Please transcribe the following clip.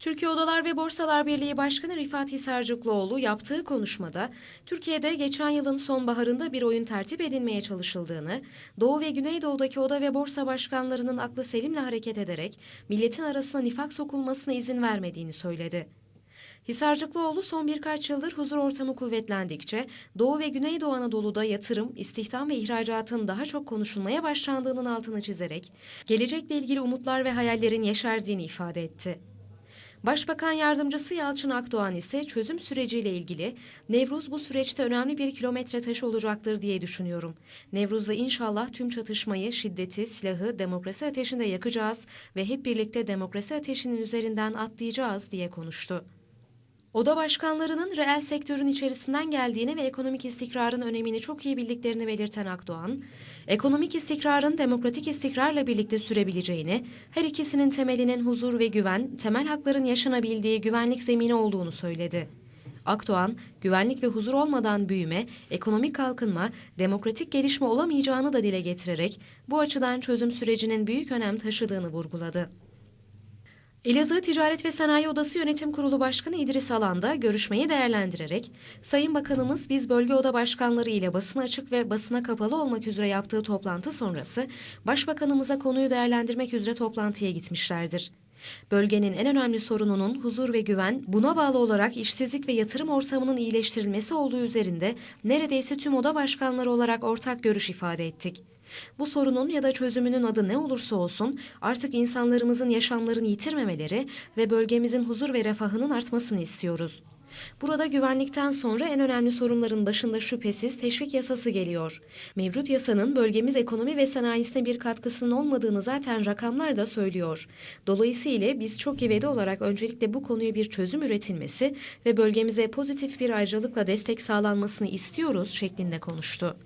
Türkiye Odalar ve Borsalar Birliği Başkanı Rifat Hisarcıklıoğlu yaptığı konuşmada Türkiye'de geçen yılın sonbaharında bir oyun tertip edilmeye çalışıldığını, Doğu ve Güneydoğu'daki oda ve borsa başkanlarının aklı selimle hareket ederek milletin arasına nifak sokulmasına izin vermediğini söyledi. Hisarcıklıoğlu son birkaç yıldır huzur ortamı kuvvetlendikçe Doğu ve Güneydoğu Anadolu'da yatırım, istihdam ve ihracatın daha çok konuşulmaya başlandığının altını çizerek gelecekle ilgili umutlar ve hayallerin yeşerdiğini ifade etti. Başbakan Yardımcısı Yalçın Akdoğan ise çözüm süreciyle ilgili Nevruz bu süreçte önemli bir kilometre taşı olacaktır diye düşünüyorum. Nevruz'da inşallah tüm çatışmayı, şiddeti, silahı demokrasi ateşinde yakacağız ve hep birlikte demokrasi ateşinin üzerinden atlayacağız diye konuştu. Oda başkanlarının reel sektörün içerisinden geldiğini ve ekonomik istikrarın önemini çok iyi bildiklerini belirten Akdoğan, ekonomik istikrarın demokratik istikrarla birlikte sürebileceğini, her ikisinin temelinin huzur ve güven, temel hakların yaşanabildiği güvenlik zemini olduğunu söyledi. Akdoğan, güvenlik ve huzur olmadan büyüme, ekonomik kalkınma, demokratik gelişme olamayacağını da dile getirerek bu açıdan çözüm sürecinin büyük önem taşıdığını vurguladı. Elazığ Ticaret ve Sanayi Odası Yönetim Kurulu Başkanı İdris Alan da görüşmeyi değerlendirerek, Sayın Bakanımız biz bölge oda başkanları ile basına açık ve basına kapalı olmak üzere yaptığı toplantı sonrası Başbakanımıza konuyu değerlendirmek üzere toplantıya gitmişlerdir. Bölgenin en önemli sorununun huzur ve güven, buna bağlı olarak işsizlik ve yatırım ortamının iyileştirilmesi olduğu üzerinde neredeyse tüm oda başkanları olarak ortak görüş ifade ettik. Bu sorunun ya da çözümünün adı ne olursa olsun artık insanlarımızın yaşamlarını yitirmemeleri ve bölgemizin huzur ve refahının artmasını istiyoruz. Burada güvenlikten sonra en önemli sorunların başında şüphesiz teşvik yasası geliyor. Mevcut yasanın bölgemiz ekonomi ve sanayisine bir katkısının olmadığını zaten rakamlar da söylüyor. Dolayısıyla biz çok ivedi olarak öncelikle bu konuya bir çözüm üretilmesi ve bölgemize pozitif bir ayrıcalıkla destek sağlanmasını istiyoruz şeklinde konuştu.